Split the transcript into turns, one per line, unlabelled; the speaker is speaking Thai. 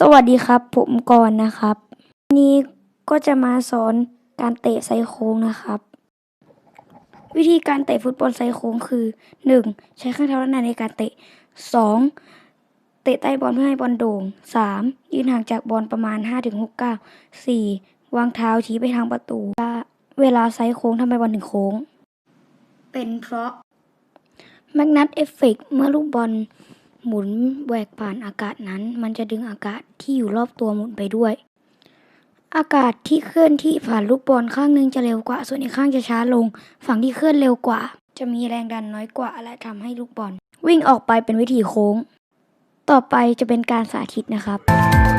สวัสดีครับ ผมกรณ์นะครับวันนี้ก็จะมาสอนการเตะไซโค้งนะครับ วิธีการเตะฟุตบอลไซโค้งคือ 1. ใช้ข้างเท้าด้านในในการเตะ 2. เตะใต้บอลเพื่อให้บอลโด่ง 3. ยืนห่างจากบอลประมาณ 5-6ก้าว 4. วางเท้าชี้ไปทางประตู เวลาไซโค้งทำไมบอลถึงโค้ง เป็นเพราะแมกนัตเอฟเฟกเมื่อลูกบอล หมุนแหวกผ่านอากาศนั้น มันจะดึงอากาศที่อยู่รอบตัวหมุนไปด้วย อากาศที่เคลื่อนที่ผ่านลูกบอลข้างหนึงจะเร็วกว่า ส่วนอีกข้างจะช้าลง ฝั่งที่เคลื่อนเร็วกว่า จะมีแรงดันน้อยกว่า และทำให้ลูกบอล วิ่งออกไปเป็นวิถีโค้ง ต่อไปจะเป็นการสาธิตนะครับ